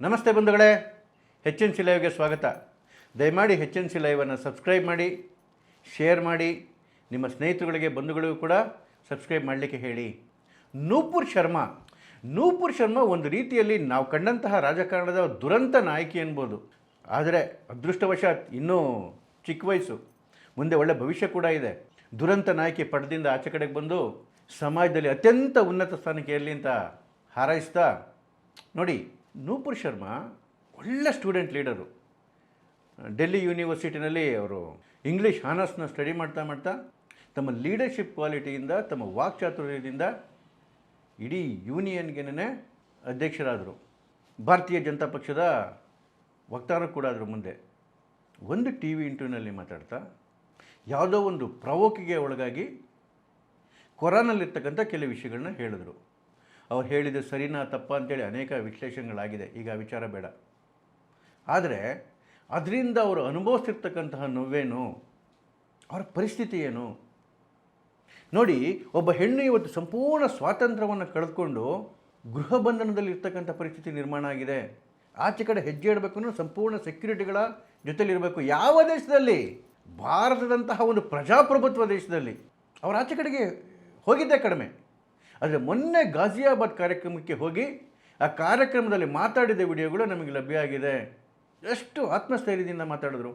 ನಮಸ್ತೆ ಬಂಧುಗಳೇ ಹೆಚ್ N C ಲೈವ್ಗೆ ಸ್ವಾಗತ. ದಯಮಾಡಿ ಹೆಚ್ ಎನ್ ಸಿ ಲೈವನ್ನು ಸಬ್ಸ್ಕ್ರೈಬ್ ಮಾಡಿ, ಶೇರ್ ಮಾಡಿ, ನಿಮ್ಮ ಸ್ನೇಹಿತರುಗಳಿಗೆ, ಬಂಧುಗಳಿಗೂ ಕೂಡ ಸಬ್ಸ್ಕ್ರೈಬ್ ಮಾಡಲಿಕ್ಕೆ ಹೇಳಿ. ನೂಪುರ್ ಶರ್ಮಾ ನೂಪುರ್ ಶರ್ಮಾ ಒಂದು ರೀತಿಯಲ್ಲಿ ನಾವು ಕಂಡಂತಹ ರಾಜಕಾರಣದ ದುರಂತ ನಾಯಕಿ ಎನ್ಬೋದು. ಆದರೆ ಅದೃಷ್ಟವಶಾತ್ ಇನ್ನೂ ಚಿಕ್ಕ ವಯಸ್ಸು, ಮುಂದೆ ಒಳ್ಳೆ ಭವಿಷ್ಯ ಕೂಡ ಇದೆ. ದುರಂತ ನಾಯಕಿ ಪಡೆದಿಂದ ಆಚೆ ಕಡೆಗೆ ಬಂದು ಸಮಾಜದಲ್ಲಿ ಅತ್ಯಂತ ಉನ್ನತ ಸ್ಥಾನಕ್ಕೆ ಏರಲಿ ಅಂತ ಹಾರೈಸ್ತಾ ನೋಡಿ ನೂಪುರ್ ಶರ್ಮಾ ಒಳ್ಳೆ ಸ್ಟೂಡೆಂಟ್ ಲೀಡರು. ಡೆಲ್ಲಿ ಯೂನಿವರ್ಸಿಟಿನಲ್ಲಿ ಅವರು ಇಂಗ್ಲೀಷ್ ಹಾನರ್ಸ್ನ ಸ್ಟಡಿ ಮಾಡ್ತಾ ಮಾಡ್ತಾ ತಮ್ಮ ಲೀಡರ್ಶಿಪ್ ಕ್ವಾಲಿಟಿಯಿಂದ, ತಮ್ಮ ವಾಕ್ಚಾತುರ್ಯದಿಂದ ಇಡೀ ಯೂನಿಯನ್ಗೆನೇ ಅಧ್ಯಕ್ಷರಾದರು. ಭಾರತೀಯ ಜನತಾ ಪಕ್ಷದ ವಕ್ತಾರ ಕೂಡ ಆದರು ಮುಂದೆ. ಒಂದು ಟಿ ವಿ ಇಂಟರ್ವ್ಯೂನಲ್ಲಿ ಮಾತಾಡ್ತಾ ಯಾವುದೋ ಒಂದು ಪ್ರವೋಕಿಗೆ ಒಳಗಾಗಿ ಕೊರಾನಲ್ಲಿರ್ತಕ್ಕಂಥ ಕೆಲವು ವಿಷಯಗಳನ್ನ ಹೇಳಿದ್ರು. ಅವ್ರು ಹೇಳಿದ್ದು ಸರಿನಾ ತಪ್ಪ ಅಂತೇಳಿ ಅನೇಕ ವಿಶ್ಲೇಷಣೆಗಳಾಗಿದೆ. ಈಗ ವಿಚಾರ ಬೇಡ. ಆದರೆ ಅದರಿಂದ ಅವರು ಅನುಭವಿಸ್ತಿರ್ತಕ್ಕಂತಹ ನೋವೇನು? ಅವರ ಪರಿಸ್ಥಿತಿ ಏನು? ನೋಡಿ, ಒಬ್ಬ ಹೆಣ್ಣು ಇವತ್ತು ಸಂಪೂರ್ಣ ಸ್ವಾತಂತ್ರ್ಯವನ್ನು ಕಳೆದುಕೊಂಡು ಗೃಹ ಬಂಧನದಲ್ಲಿ ಇರ್ತಕ್ಕಂಥ ಪರಿಸ್ಥಿತಿ ನಿರ್ಮಾಣ ಆಗಿದೆ. ಆಚೆ ಕಡೆ ಹೆಜ್ಜೆ ಇಡಬೇಕು ಸಂಪೂರ್ಣ ಸೆಕ್ಯೂರಿಟಿಗಳ ಜೊತೆಲಿರಬೇಕು ಯಾವ ದೇಶದಲ್ಲಿ? ಭಾರತದಂತಹ ಒಂದು ಪ್ರಜಾಪ್ರಭುತ್ವ ದೇಶದಲ್ಲಿ. ಅವರ ಆಚೆ ಕಡೆಗೆ ಹೋಗಿದ್ದೆ ಕಡಿಮೆ. ಆದರೆ ಮೊನ್ನೆ ಗಾಜಿಯಾಬಾದ್ ಕಾರ್ಯಕ್ರಮಕ್ಕೆ ಹೋಗಿ ಆ ಕಾರ್ಯಕ್ರಮದಲ್ಲಿ ಮಾತಾಡಿದ ವಿಡಿಯೋಗಳು ನಮಗೆ ಲಭ್ಯ ಆಗಿದೆ. ಎಷ್ಟು ಆತ್ಮಸ್ಥೈರ್ಯದಿಂದ ಮಾತಾಡಿದ್ರು.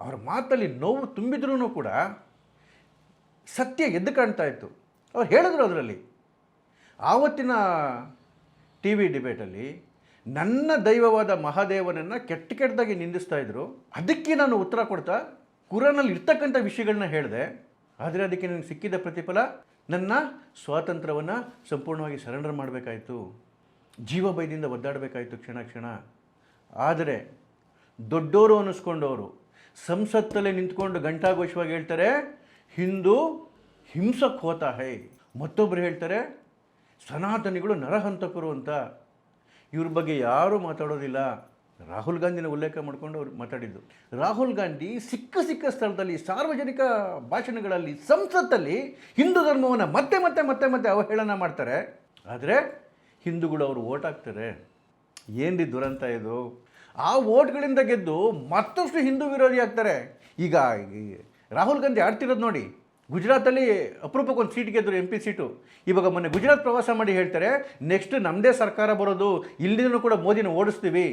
ಅವರ ಮಾತಲ್ಲಿ ನೋವು ತುಂಬಿದ್ರೂ ಕೂಡ ಸತ್ಯ ಎದ್ದು ಕಾಣ್ತಾ ಇತ್ತು. ಅವ್ರು ಹೇಳಿದ್ರು ಅದರಲ್ಲಿ. ಆವತ್ತಿನ ಟಿ ವಿ ಡಿಬೇಟಲ್ಲಿ ನನ್ನ ದೈವವಾದ ಮಹಾದೇವನನ್ನು ಕೆಟ್ಟ ಕೆಟ್ಟದಾಗಿ ನಿಂದಿಸ್ತಾ ಇದ್ರು. ಅದಕ್ಕೆ ನಾನು ಉತ್ತರ ಕೊಡ್ತಾ ಕುರಾನಲ್ಲಿ ಇರ್ತಕ್ಕಂಥ ವಿಷಯಗಳನ್ನ ಹೇಳಿದೆ. ಆದರೆ ಅದಕ್ಕೆ ನನಗೆ ಸಿಕ್ಕಿದ ಪ್ರತಿಫಲ ನನ್ನ ಸ್ವಾತಂತ್ರ್ಯವನ್ನು ಸಂಪೂರ್ಣವಾಗಿ ಸರೆಂಡರ್ ಮಾಡಬೇಕಾಯಿತು. ಜೀವ ಭಯದಿಂದ ಒದ್ದಾಡಬೇಕಾಯಿತು ಕ್ಷಣ ಕ್ಷಣ. ಆದರೆ ದೊಡ್ಡೋರು ಅನ್ನಿಸ್ಕೊಂಡವರು ಸಂಸತ್ತಲ್ಲೇ ನಿಂತ್ಕೊಂಡು ಘಂಟಾಘೋಷವಾಗಿ ಹೇಳ್ತಾರೆ, ಹಿಂದೂ ಹಿಂಸಕ್ಕೆ ಹೋತಾ ಹೈ. ಮತ್ತೊಬ್ಬರು ಹೇಳ್ತಾರೆ, ಸನಾತನಿಗಳು ನರಹಂತಕರು ಅಂತ. ಇವ್ರ ಬಗ್ಗೆ ಯಾರೂ ಮಾತಾಡೋದಿಲ್ಲ. ರಾಹುಲ್ ಗಾಂಧಿನ ಉಲ್ಲೇಖ ಮಾಡಿಕೊಂಡು ಅವ್ರು ಮಾತಾಡಿದ್ದು. ರಾಹುಲ್ ಗಾಂಧಿ ಸಿಕ್ಕ ಸಿಕ್ಕ ಸ್ಥಳದಲ್ಲಿ, ಸಾರ್ವಜನಿಕ ಭಾಷಣಗಳಲ್ಲಿ, ಸಂಸತ್ತಲ್ಲಿ ಹಿಂದೂ ಧರ್ಮವನ್ನು ಮತ್ತೆ ಮತ್ತೆ ಮತ್ತೆ ಮತ್ತೆ ಅವಹೇಳನ ಮಾಡ್ತಾರೆ. ಆದರೆ ಹಿಂದೂಗಳು ಅವರು ಓಟ್ ಹಾಕ್ತಾರೆ. ಏನ್ರಿ ದುರಂತ ಇದು? ಆ ಓಟ್ಗಳಿಂದ ಗೆದ್ದು ಮತ್ತಷ್ಟು ಹಿಂದೂ ವಿರೋಧಿ ಆಗ್ತಾರೆ. ಈಗ ರಾಹುಲ್ ಗಾಂಧಿ ಆಡ್ತಿರೋದು ನೋಡಿ, ಗುಜರಾತಲ್ಲಿ ಅಪರೂಪಕ್ಕೆ ಒಂದು ಸೀಟ್ ಗೆದ್ದರು ಎಂ ಪಿ ಸೀಟು. ಇವಾಗ ಮೊನ್ನೆ ಗುಜರಾತ್ ಪ್ರವಾಸ ಮಾಡಿ ಹೇಳ್ತಾರೆ, ನೆಕ್ಸ್ಟ್ ನಮ್ಮದೇ ಸರ್ಕಾರ ಬರೋದು, ಇಲ್ಲಿನೂ ಕೂಡ ಮೋದಿನ ಓಡಿಸ್ತೀವಿ.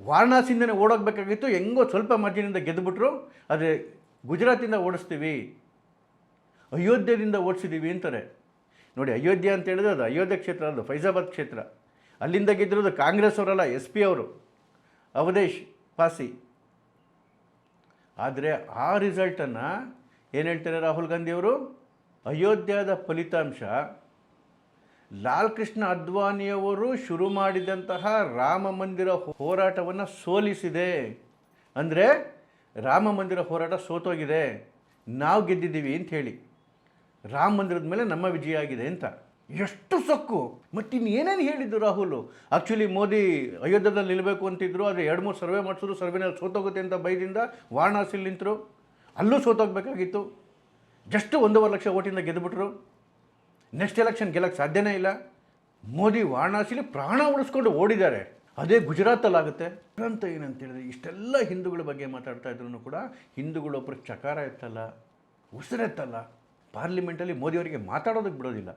ವಾರಣಾಸಿಯಿಂದನೇ ಓಡೋಗ್ಬೇಕಾಗಿತ್ತು, ಹೆಂಗೋ ಸ್ವಲ್ಪ ಮಾರ್ಜಿನಿಂದ ಗೆದ್ದುಬಿಟ್ರು ಆದರೆ ಗುಜರಾತಿಂದ ಓಡಿಸ್ತೀವಿ, ಅಯೋಧ್ಯದಿಂದ ಓಡಿಸಿದ್ದೀವಿ ಅಂತಾರೆ. ನೋಡಿ, ಅಯೋಧ್ಯೆ ಅಂತ ಹೇಳಿದ್ರೆ ಅದು ಅಯೋಧ್ಯೆ ಕ್ಷೇತ್ರ ಅದು ಫೈಜಾಬಾದ್ ಕ್ಷೇತ್ರ. ಅಲ್ಲಿಂದ ಗೆದ್ದಿರೋದು ಕಾಂಗ್ರೆಸ್ ಅವರಲ್ಲ, ಎಸ್ ಪಿ ಅವರು, ಅವಧೇಶ್ ಪಾಸಿ. ಆದರೆ ಆ ರಿಸಲ್ಟನ್ನು ಏನು ಹೇಳ್ತಾರೆ ರಾಹುಲ್ ಗಾಂಧಿಯವರು ಅಯೋಧ್ಯದ ಫಲಿತಾಂಶ ಲಾಲ್ ಕೃಷ್ಣ ಅದ್ವಾನಿಯವರು ಶುರು ಮಾಡಿದಂತಹ ರಾಮ ಮಂದಿರ ಹೋರಾಟವನ್ನು ಸೋಲಿಸಿದೆ. ಅಂದರೆ ರಾಮ ಮಂದಿರ ಹೋರಾಟ ಸೋತೋಗಿದೆ. ನಾವು ಗೆದ್ದಿದ್ದೀವಿ ಅಂತ ಹೇಳಿ. ರಾಮ ಮಂದಿರದ ಮೇಲೆ ನಮ್ಮ ವಿಜಯ ಆಗಿದೆ ಅಂತ. ಎಷ್ಟು ಸೊಕ್ಕು. ಮತ್ತು ಇನ್ನೇನೇನು ಹೇಳಿದ್ದು ರಾಹುಲ್? ಆ್ಯಕ್ಚುಲಿ ಮೋದಿ ಅಯೋಧ್ಯದಲ್ಲಿ ನಿಲ್ಲಬೇಕು ಅಂತಿದ್ರು, ಆದರೆ ಎರಡು ಮೂರು ಸರ್ವೆ ಮಾಡಿಸಿದ್ರು, ಸರ್ವೆನಲ್ಲಿ ಸೋತೋಗುತ್ತೆ ಅಂತ ಭಯದಿಂದ ವಾರಣಾಸಿಲಿ ನಿಂತರು. ಅಲ್ಲೂ ಸೋತೋಗ್ಬೇಕಾಗಿತ್ತು. ಜಸ್ಟ್ ಒಂದೂವರೆ ಲಕ್ಷ ಓಟಿಂದ ಗೆದ್ದುಬಿಟ್ರು ನೆಕ್ಸ್ಟ್ ಎಲೆಕ್ಷನ್ ಗೆಲ್ಲಕ್ಕೆ ಸಾಧ್ಯನೇ ಇಲ್ಲ. ಮೋದಿ ವಾರಣಾಸಿಲಿ ಪ್ರಾಣ ಉಳಿಸ್ಕೊಂಡು ಓಡಿದ್ದಾರೆ. ಅದೇ ಗುಜರಾತಲ್ಲಾಗುತ್ತೆ. ಏನಂತ ಹೇಳಿದ್ರೆ ಇಷ್ಟೆಲ್ಲ ಹಿಂದೂಗಳ ಬಗ್ಗೆ ಮಾತಾಡ್ತಾ ಇದ್ರು ಕೂಡ ಹಿಂದೂಗಳು ಒಬ್ಬರು ಚಕಾರ ಎತ್ತಲ್ಲ ಉಸಿರೆತ್ತಲ್ಲ ಪಾರ್ಲಿಮೆಂಟಲ್ಲಿ ಮೋದಿಯವರಿಗೆ ಮಾತಾಡೋದಕ್ಕೆ ಬಿಡೋದಿಲ್ಲ.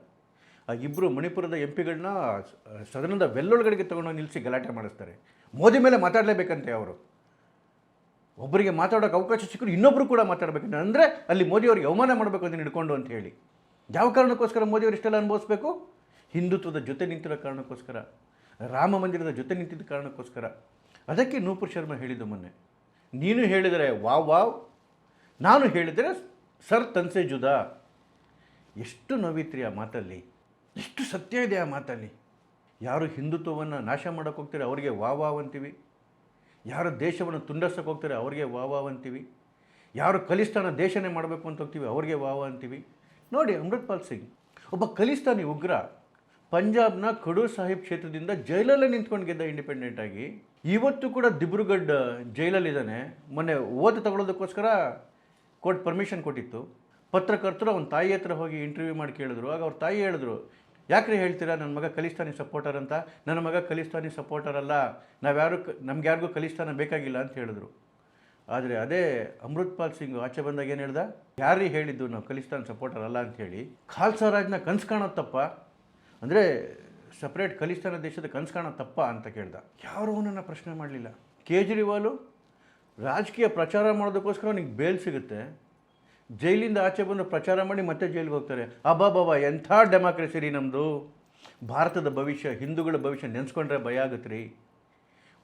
ಆ ಇಬ್ಬರು ಮಣಿಪುರದ ಎಂ ಪಿಗಳನ್ನ ಸದನದ ವೆಲ್ಲೊಳಗಡೆಗೆ ತಗೊಂಡು ನಿಲ್ಲಿಸಿ ಗಲಾಟೆ ಮಾಡಿಸ್ತಾರೆ. ಮೋದಿ ಮೇಲೆ ಮಾತಾಡಲೇಬೇಕಂತೆ ಅವರು. ಒಬ್ಬರಿಗೆ ಮಾತಾಡೋಕೆ ಅವಕಾಶ ಸಿಕ್ಕರು ಇನ್ನೊಬ್ಬರು ಕೂಡ ಮಾತಾಡಬೇಕಂತ. ಅಂದರೆ ಅಲ್ಲಿ ಮೋದಿಯವರಿಗೆ ಅವಮಾನ ಮಾಡಬೇಕು ಅಂತ ಹಿಡ್ಕೊಂಡು ಅಂತ ಹೇಳಿ. ಯಾವ ಕಾರಣಕ್ಕೋಸ್ಕರ ಮೋದಿಯವರು ಇಷ್ಟೆಲ್ಲ ಅನುಭವಿಸ್ಬೇಕು? ಹಿಂದುತ್ವದ ಜೊತೆ ನಿಂತಿರೋ ಕಾರಣಕ್ಕೋಸ್ಕರ, ರಾಮ ಮಂದಿರದ ಜೊತೆ ನಿಂತಿದ್ದ ಕಾರಣಕ್ಕೋಸ್ಕರ. ಅದಕ್ಕೆ ನೂಪುರ್ ಶರ್ಮಾ ಹೇಳಿದ್ದು ಮೊನ್ನೆ. ನೀನು ಹೇಳಿದರೆ ವಾವ್ ವಾವ್. ನಾನು ಹೇಳಿದರೆ ಸರ್ ತನ್ಸೆ ಜುದಾ. ಎಷ್ಟು ನೋವಿತ್ರಿ ಆ ಮಾತಲ್ಲಿ. ಎಷ್ಟು ಸತ್ಯ ಇದೆ ಆ ಮಾತಲ್ಲಿ. ಯಾರು ಹಿಂದುತ್ವವನ್ನು ನಾಶ ಮಾಡೋಕ್ಕೆ ಹೋಗ್ತಾರೆ ಅವರಿಗೆ ವಾ ವಾವ್ ಅಂತೀವಿ. ಯಾರು ದೇಶವನ್ನು ತುಂಡರ್ಸಕ್ಕೆ ಹೋಗ್ತಾರೆ ಅವ್ರಿಗೆ ವಾ ವಾವ್ ಅಂತೀವಿ. ಯಾರು ಕಲಿಸ್ತಾನ ದೇಶನೇ ಮಾಡಬೇಕು ಅಂತ ಹೋಗ್ತೀವಿ, ಅವ್ರಿಗೆ ವಾ ವಾ ಅಂತೀವಿ. ನೋಡಿ ಅಮೃತ್ಪಾಲ್ ಸಿಂಗ್, ಒಬ್ಬ ಖಲಿಸ್ತಾನಿ ಉಗ್ರ, ಪಂಜಾಬ್ನ ಖಡೂರ್ ಸಾಹಿಬ್ ಕ್ಷೇತ್ರದಿಂದ ಜೈಲಲ್ಲೇ ನಿಂತ್ಕೊಂಡು ಗೆದ್ದ ಇಂಡಿಪೆಂಡೆಂಟ್ ಆಗಿ, ಇವತ್ತು ಕೂಡ ದಿಬ್ರುಗಢ್ ಜೈಲಲ್ಲಿದ್ದಾನೆ. ಮೊನ್ನೆ ಓದು ತಗೊಳ್ಳೋದಕ್ಕೋಸ್ಕರ ಕೋರ್ಟ್ ಪರ್ಮಿಷನ್ ಕೊಟ್ಟಿತ್ತು. ಪತ್ರಕರ್ತರು ಅವನ ತಾಯಿ ಹತ್ರ ಹೋಗಿ ಇಂಟರ್ವ್ಯೂ ಮಾಡಿ ಕೇಳಿದ್ರು. ಆಗ ಅವ್ರ ತಾಯಿ ಹೇಳಿದ್ರು, ಯಾಕ್ರಿ ಹೇಳ್ತೀರಾ? ನನ್ನ ಮಗ ಖಲಿಸ್ತಾನಿ ಸಪೋರ್ಟರ್ ಅಂತ. ನನ್ನ ಮಗ ಖಲಿಸ್ತಾನಿ ಸಪೋರ್ಟರ್ ಅಲ್ಲ. ನಾವ್ಯಾರು ನಮ್ಗೆ ಯಾರಿಗೂ ಖಲಿಸ್ತಾನ ಬೇಕಾಗಿಲ್ಲ ಅಂತ ಹೇಳಿದ್ರು. ಆದರೆ ಅದೇ ಅಮೃತ್ಪಾಲ್ ಸಿಂಗ್ ಆಚೆ ಬಂದಾಗ ಏನು ಹೇಳ್ದ? ಯಾರೀ ಹೇಳಿದ್ದು, ನಾವು ಖಲಿಸ್ತಾನ್ ಸಪೋರ್ಟರ್ ಅಲ್ಲ ಅಂಥೇಳಿ ಖಾಲ್ಸಾ ರಾಜ್ನ ಕನ್ಸು ತಪ್ಪ. ಅಂದರೆ ಸಪ್ರೇಟ್ ಖಲಿಸ್ತಾನ ದೇಶದ ಕನ್ಸು ಕಾಣೋ ತಪ್ಪ ಅಂತ ಕೇಳ್ದ. ಯಾರೂ ಅವನನ್ನು ಪ್ರಶ್ನೆ ಮಾಡಲಿಲ್ಲ. ಕೇಜ್ರಿವಾಲು ರಾಜಕೀಯ ಪ್ರಚಾರ ಮಾಡೋದಕ್ಕೋಸ್ಕರ ಅವನಿಗೆ ಬೇಲ್ ಸಿಗುತ್ತೆ. ಜೈಲಿಂದ ಆಚೆ ಬಂದು ಪ್ರಚಾರ ಮಾಡಿ ಮತ್ತೆ ಜೈಲಿಗೆ ಹೋಗ್ತಾರೆ. ಅಬ್ಬಾಬಾಬಾ ಎಂಥ ಡೆಮಾಕ್ರೆಸಿ ರೀ ನಮ್ಮದು ಭಾರತದ ಭವಿಷ್ಯ, ಹಿಂದೂಗಳ ಭವಿಷ್ಯ ನೆನೆಸ್ಕೊಂಡ್ರೆ ಭಯ ಆಗುತ್ತೆ ರೀ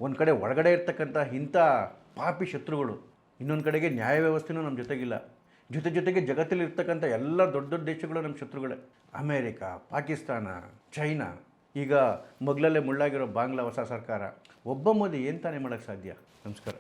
ಒಂದು ಕಡೆ ಒಳಗಡೆ ಇರ್ತಕ್ಕಂಥ ಇಂಥ ಪಾಪಿ ಶತ್ರುಗಳು. ಇನ್ನೊಂದು ಕಡೆಗೆ ನ್ಯಾಯ ವ್ಯವಸ್ಥೆನೂ ನಮ್ಮ ಜೊತೆಗಿಲ್ಲ. ಜೊತೆ ಜೊತೆಗೆ ಜಗತ್ತಲ್ಲಿ ಇರ್ತಕ್ಕಂಥ ಎಲ್ಲ ದೊಡ್ಡ ದೊಡ್ಡ ದೇಶಗಳು ನಮ್ಮ ಶತ್ರುಗಳೇ. ಅಮೇರಿಕಾ, ಪಾಕಿಸ್ತಾನ, ಚೈನಾ, ಈಗ ಮೊದಲಲ್ಲೇ ಮುಳ್ಳಾಗಿರೋ ಬಾಂಗ್ಲಾ ಹೊಸ ಸರ್ಕಾರ. ಒಬ್ಬ ಮೋದಿ ಏನು ತಾನೇ ಮಾಡೋಕ್ಕೆ ಸಾಧ್ಯ? ನಮಸ್ಕಾರ.